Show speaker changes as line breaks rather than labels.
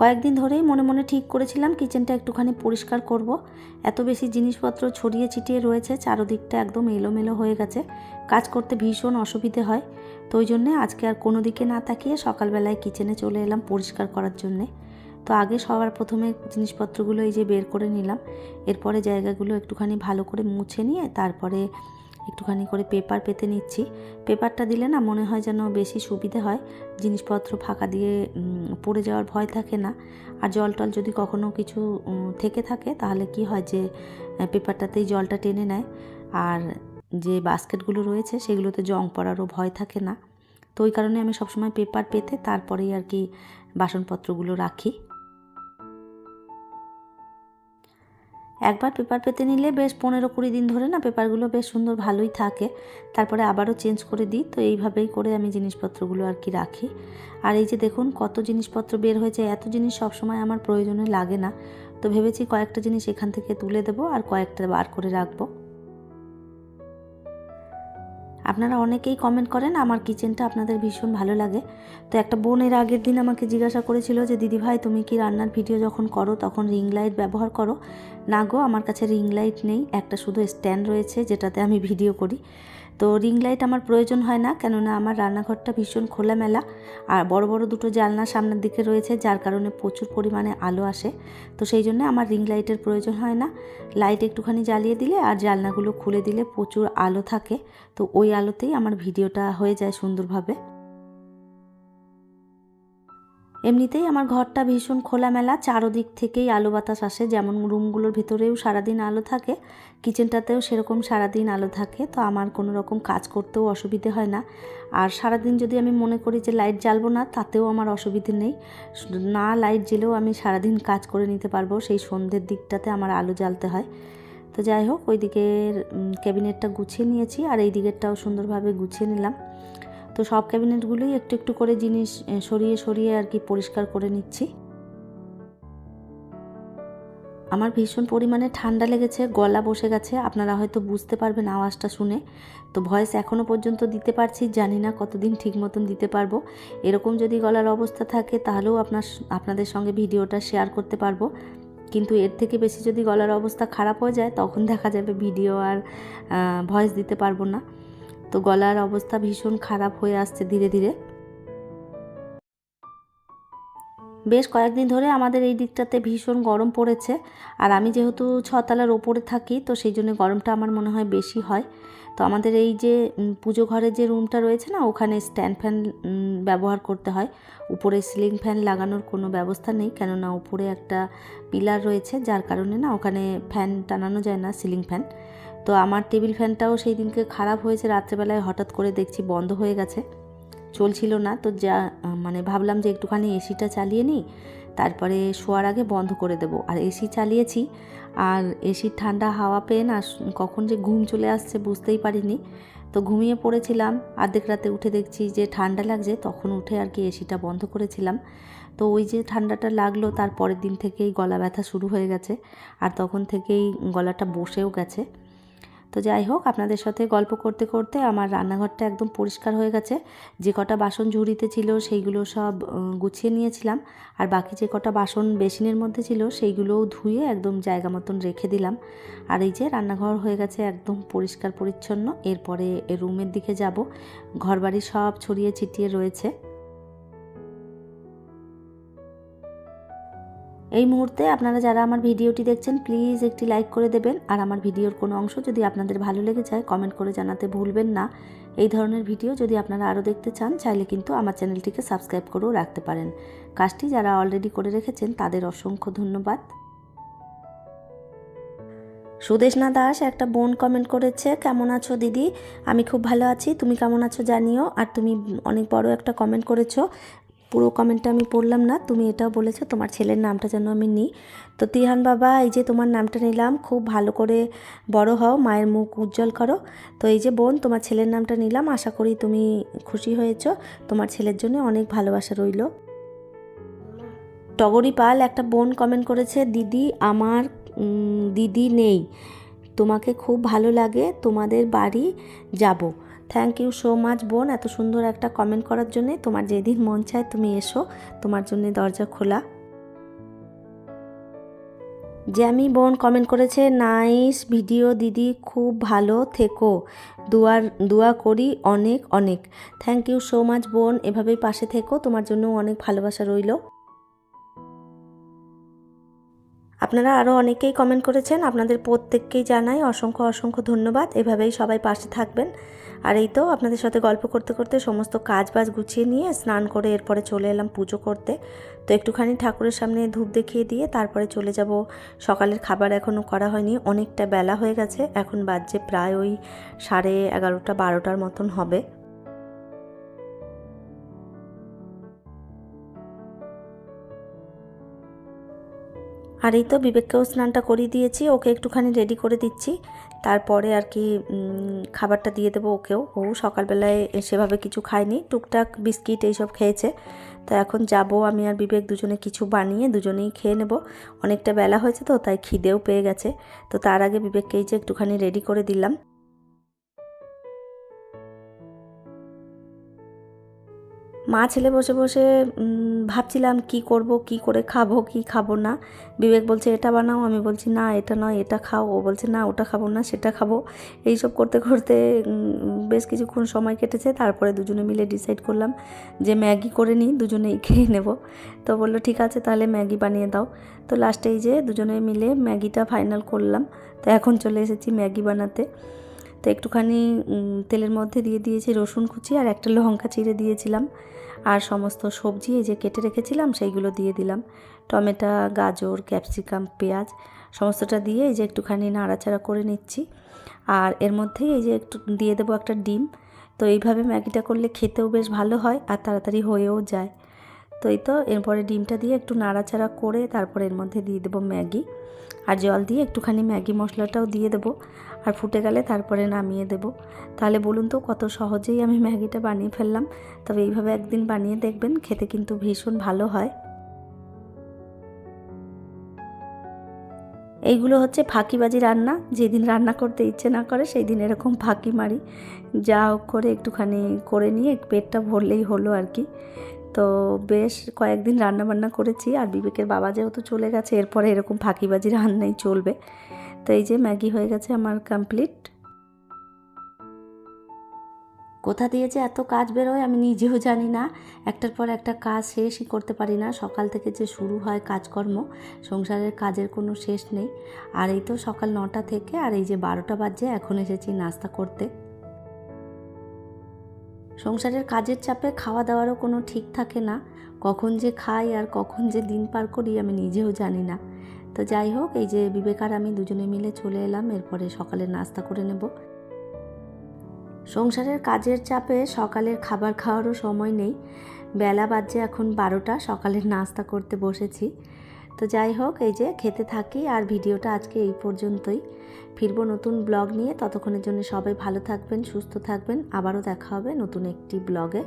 কয়েকদিন ধরেই মনে মনে ঠিক করেছিলাম কিচেনটা একটুখানি পরিষ্কার করব। এত বেশি জিনিসপত্র ছড়িয়ে ছিটিয়ে রয়েছে, চারোদিকটা একদম এলোমেলো হয়ে গেছে। কাজ করতে ভীষণ অসুবিধে হয়। তো ওই জন্যে আজকে আর কোনো দিকে না তাকিয়ে সকালবেলায় কিচেনে চলে এলাম পরিষ্কার করার জন্যে। তো আগে সবার প্রথমে জিনিসপত্রগুলো এই যে বের করে নিলাম। এরপরে জায়গাগুলো একটুখানি ভালো করে মুছে নিয়ে তারপরে একটুখানি করে পেপার পেতে নিচ্ছি। পেপারটা দিলে না মনে হয় যেন বেশি সুবিধে হয়। জিনিসপত্র ফাঁকা দিয়ে পড়ে যাওয়ার ভয় থাকে না। আর জল টল যদি কখনো কিছু থেকে থাকে তাহলে কি হয় যে পেপারটাতেই জলটা টেনে নেয়। আর যে বাস্কেটগুলো রয়েছে সেগুলোতে জং পড়ারও ভয় থাকে না। তো ওই কারণে আমি সবসময় পেপার পেতে তারপরেই আর কি বাসনপত্রগুলো রাখি। একবার পেপার পেতে নিলে বেশ পনেরো কুড়ি দিন ধরে না পেপারগুলো বেশ সুন্দর ভালোই থাকে। তারপরে আবারও চেঞ্জ করে দিই। তো এইভাবেই করে আমি জিনিসপত্রগুলো আর কি রাখি। আর এই যে দেখুন, কত জিনিসপত্র বের হয়েছে, এত জিনিস সবসময় আমার প্রয়োজনে লাগে না। তো ভেবেছি কয়েকটা জিনিস এখান থেকে তুলে দেবো আর কয়েকটা বার করে রাখব। আপনারা অনেকেই কমেন্ট করেন, আমার কিচেনটা আপনাদের ভীষণ ভালো লাগে। তো একটা বোনের আগের দিন আমাকে জিজ্ঞাসা করেছিল যে, দিদি ভাই, তুমি কি রান্নার ভিডিও যখন করো, তখন রিং লাইট ব্যবহার করো? না গো, আমার কাছে রিং লাইট নেই, একটা শুধু স্ট্যান্ড রয়েছে, যেটাতে আমি ভিডিও করি। তো রিং লাইট আমার প্রয়োজন হয় না, কেননা আমার রান্নাঘরটা ভীষণ খোলামেলা। আর বড় বড় দুটো জালনা সামনের দিকে রয়েছে, যার কারণে প্রচুর পরিমাণে আলো আসে। তো সেই জন্য আমার রিং লাইটের প্রয়োজন হয় না। লাইট একটুখানি জ্বালিয়ে দিলে আর জালনাগুলো খুলে দিলে প্রচুর আলো থাকে। তো ওই আলোতেই আমার ভিডিওটা হয়ে যায় সুন্দরভাবে। এমনিতেই আমার ঘরটা ভীষণ খোলামেলা, চারোদিক থেকেই আলো বাতাস আসে। যেমন রুমগুলোর ভিতরেও সারাদিন আলো থাকে, কিচেনটাতেও সেরকম সারাদিন আলো থাকে, তো আমার কোনো রকম কাজ করতেও অসুবিধে হয় না। আর সারাদিন যদি আমি মনে করি যে লাইট জ্বালবো না, তাতেও আমার অসুবিধে নেই। না লাইট জ্বেলেও আমি সারাদিন কাজ করে নিতে পারব, সেই সন্ধ্যের দিকটাতে আমার আলো জ্বালতে হয়। তো যাই হোক ওই দিকের ক্যাবিনেটটা গুছিয়ে নিয়েছি, আর এই দিকেরটাও সুন্দরভাবে গুছিয়ে নিলাম। তো সব ক্যাবিনেটগুলোই একটু একটু করে জিনিস সরিয়ে সরিয়ে আর কি পরিষ্কার করে নিচ্ছি। আমার ভীষণ পরিমাণে ঠান্ডা লেগেছে, গলা বসে গেছে। আপনারা হয়তো বুঝতে পারবেন আওয়াজটা শুনে। তো ভয়েস এখনও পর্যন্ত দিতে পারছি, জানি না কতদিন ঠিক মতন দিতে পারব। এরকম যদি গলার অবস্থা থাকে, তাহলেও আপনার, আপনাদের সঙ্গে ভিডিওটা শেয়ার করতে পারব। কিন্তু এর থেকে বেশি যদি গলার অবস্থা খারাপ হয়ে যায়, তখন দেখা যাবে ভিডিও আর ভয়েস দিতে পারব না। তো গলার অবস্থা ভীষণ খারাপ হয়ে আসছে ধীরে ধীরে। বেশ কয়েকদিন ধরে আমাদের এই দিকটাতে ভীষণ গরম পড়েছে। আর আমি যেহেতু ছতলার ওপরে থাকি, তো সেই জন্য গরমটা আমার মনে হয় বেশি হয়। তো আমাদের এই যে পুজো ঘরের যে রুমটা রয়েছে না, ওখানে স্ট্যান্ড ফ্যান ব্যবহার করতে হয়। উপরে সিলিং ফ্যান লাগানোর কোনো ব্যবস্থা নেই, কেননা উপরে একটা পিলার রয়েছে, যার কারণে না ওখানে ফ্যান টানানো যায় না, সিলিং ফ্যান। তো আমার টেবিল ফ্যানটাও সেই দিনকে খারাপ হয়েছে। রাত্রেবেলায় হঠাৎ করে দেখছি বন্ধ হয়ে গেছে। চলছিল না তো যা মানে ভাবলাম যে একটুখানি এসিটা চালিয়ে নিই, তারপরে শোয়ার আগে বন্ধ করে দেবো। আর এসি চালিয়েছি, আর এসির ঠান্ডা হাওয়া পেয়ে না কখন যে ঘুম চলে আসছে বুঝতেই পারিনি। তো ঘুমিয়ে পড়েছিলাম, আর্ধেক রাতে উঠে দেখছি যে ঠান্ডা লাগছে, তখন উঠে আর কি এসিটা বন্ধ করেছিলাম। তো ওই যে ঠান্ডাটা লাগল, তার পরের দিন থেকেই গলা ব্যথা শুরু হয়ে গেছে। আর তখন থেকেই গলাটা বসেও গেছে। তো যাই হোক, আপনাদের সাথে গল্প করতে করতে আমার রান্নাঘরটা একদম পরিষ্কার হয়ে গেছে। যে কটা বাসন ঝুড়িতে ছিল সেইগুলো সব গুছিয়ে নিয়েছিলাম। আর বাকি যে কটা বাসন বেসিনের মধ্যে ছিল সেইগুলোও ধুয়ে একদম জায়গা মতন রেখে দিলাম। আর এই যে রান্নাঘর হয়ে গেছে একদম পরিষ্কার পরিচ্ছন্ন। এরপরে রুমের দিকে যাব। ঘরবাড়ি সব ছড়িয়ে ছিটিয়ে রয়েছে। এই মুহূর্তে আপনারা যারা আমার ভিডিওটি দেখছেন প্লিজ একটি লাইক করে দেবেন। আর আমার ভিডিওর কোনো অংশ যদি আপনাদের ভালো লেগে যায় কমেন্ট করে জানাতে ভুলবেন না। এই ধরনের ভিডিও যদি আপনারা আরও দেখতে চান, চাইলে কিন্তু আমার চ্যানেলটিকে সাবস্ক্রাইব করেও রাখতে পারেন। কাজটি যারা অলরেডি করে রেখেছেন, তাদের অসংখ্য ধন্যবাদ। সুদেশনা দাস একটা বোন কমেন্ট করেছে, কেমন আছো দিদি? আমি খুব ভালো আছি। তুমি কেমন আছো জানিও। আর তুমি অনেক বড় একটা কমেন্ট করেছ। পুরো কমেন্টটা আমি পড়লাম না। তুমি এটাও বলেছ, তোমার ছেলের নামটা যেন আমি নিই। তো তিহান বাবা, এই যে তোমার নামটা নিলাম, খুব ভালো করে বড় হও, মায়ের মুখ উজ্জ্বল করো। তো এই যে বোন, তোমার ছেলের নামটা নিলাম, আশা করি তুমি খুশি হয়েছো। তোমার ছেলের জন্য অনেক ভালোবাসা রইল। টগরি পাল, একটা বোন কমেন্ট করেছে, দিদি, আমার দিদি নেই। তোমাকে খুব ভালো লাগে, তোমাদের বাড়ি যাব। থ্যাংক ইউ সো মাচ বোন। এত সুন্দর একটা কমেন্ট করার জন্যে তোমার যেদিন মন চায় তুমি এসো, তোমার জন্য দরজা খোলা। জ্যামি বোন কমেন্ট করেছে নাইস ভিডিও দিদি, খুব ভালো, থেকো। দুয়ার দোয়া করি অনেক অনেক। থ্যাংক ইউ সো মাচ বোন। এভাবেই পাশে থেকো, তোমার জন্য অনেক ভালোবাসা রইল। আপনারা আরও অনেকেই কমেন্ট করেছেন। আপনাদের প্রত্যেককেই জানাই অসংখ্য অসংখ্য ধন্যবাদ। এভাবেই সবাই পাশে থাকবেন। আর এই তো আপনাদের সাথে গল্প করতে করতে সমস্ত কাজ বাজ গুছিয়ে নিয়ে স্নান করে এরপরে চলে এলাম পুজো করতে। তো একটুখানি ঠাকুরের সামনে ধূপ দেখিয়ে দিয়ে তারপরে চলে যাব। সকালের খাবার এখনও করা হয়নি। অনেকটা বেলা হয়ে গেছে। এখন বাজছে প্রায় ওই সাড়ে এগারোটা, বারোটার মতন হবে। আর এই তো বিবেককেও স্নানটা করিয়ে দিয়েছি, ওকে একটুখানি রেডি করে দিচ্ছি। তারপরে আর কি খাবারটা দিয়ে দেবো ওকেও। ও সকালবেলায় সেভাবে কিছু খায়নি, টুকটাক বিস্কিট এইসব খেয়েছে। তো এখন যাব আমি আর বিবেক দুজনে কিছু বানিয়ে দুজনেই খেয়ে নেব। অনেকটা বেলা হয়েছে তো, তাই খিদেও পেয়ে গেছে। তো তার আগে বিবেককে এই যে একটুখানি রেডি করে দিলাম। মা ছেলে বসে বসে ভাবছিলাম কি করব, কি করে খাব, কি খাব না। বিবেক বলছে, এটা বানাও। আমি বলছি, না, এটা নয়, এটা খাও। ও বলছে, না, ওটা খাব না, সেটা খাব। এইসব করতে করতে বেশ কিছুক্ষণ সময় কেটেছে। তারপরে দুজনে মিলে ডিসাইড করলাম যে ম্যাগি করে নিই, দুজনেই খেয়ে নেব। তো বলল, ঠিক আছে, তাহলে ম্যাগি বানিয়ে দাও। তো লাস্টে এই যে দুজনে মিলে ম্যাগিটা ফাইনাল করলাম। তো এখন চলে এসেছি ম্যাগি বানাতে। তো একটুখানি তেলের মধ্যে দিয়ে দিয়েছি রসুন কুচি আর একটা লঙ্কা চিড়ে দিয়েছিলাম। আর সমস্ত সবজি এই যে কেটে রেখেছিলাম, সেইগুলো দিয়ে দিলাম। টমেটো, গাজর, ক্যাপসিকাম, পেঁয়াজ, সমস্তটা দিয়ে এই যে একটুখানি নাড়াচাড়া করে নিচ্ছি। আর এর মধ্যেই এই যে একটু দিয়ে দেবো একটা ডিম। তো এইভাবে ম্যাগিটা করলে খেতেও বেশ ভালো হয় আর তাড়াতাড়ি হয়েও যায়। তো এই তো, এরপরে ডিমটা দিয়ে একটু নাড়াচাড়া করে তারপরে এর মধ্যে দিয়ে দেবো ম্যাগি। আর জল দিয়ে একটুখানি ম্যাগি মশলাটাও দিয়ে দেবো। আর ফুটে গেলে তারপরে নামিয়ে দেবো। তাহলে বলুন তো, কত সহজেই আমি ম্যাগিটা বানিয়ে ফেললাম। তবে এইভাবে একদিন বানিয়ে দেখবেন, খেতে কিন্তু ভীষণ ভালো হয়। এইগুলো হচ্ছে ফাঁকিবাজি রান্না। যেদিন রান্না করতে ইচ্ছে না করে সেই দিন এরকম ফাঁকি মারি। যা হোক করে একটুখানি করে নিয়ে পেটটা ভরলেই হলো আর কি। তো বেশ কয়েকদিন রান্না বান্না করেছি আর বিবেকের বাবা যেহেতু চলে গেছে, এরপরে এরকম ফাঁকিবাজি রান্নাই চলবে। তো এই যে ম্যাগি হয়ে গেছে আমার কমপ্লিট কোথা দিয়ে যে এত কাজ বেরোয় আমি নিজেও জানি না। একটার পর একটা কাজ শেষই করতে পারি না। সকাল থেকে যে শুরু হয় কাজকর্ম, সংসারের কাজের কোনো শেষ নেই। আর এই তো সকাল নটা থেকে আর এই যে বারোটা বাজে, এখন এসেছি নাস্তা করতে। সংসারের কাজের চাপে খাওয়া দাওয়ারও কোনো ঠিক থাকে না। কখন যে খাই আর কখন যে দিন পার করি আমি নিজেও জানি না। তো যাই হোক, এই যে বিবেক আর আমি দুজনে মিলে চলে এলাম, এরপরে সকালে নাস্তা করে নেব। সংসারের কাজের চাপে সকালের খাবার খাওয়ারও সময় নেই। বেলা বাজছে এখন বারোটা, সকালের নাস্তা করতে বসেছি। তো যাই হোক, এই যে খেতে থাকি আর ভিডিওটা আজকে এই পর্যন্তই। ফিরব নতুন ব্লগ নিয়ে। ততক্ষণের জন্য সবাই ভালো থাকবেন, সুস্থ থাকবেন। আবারও দেখা হবে নতুন একটি ব্লগে।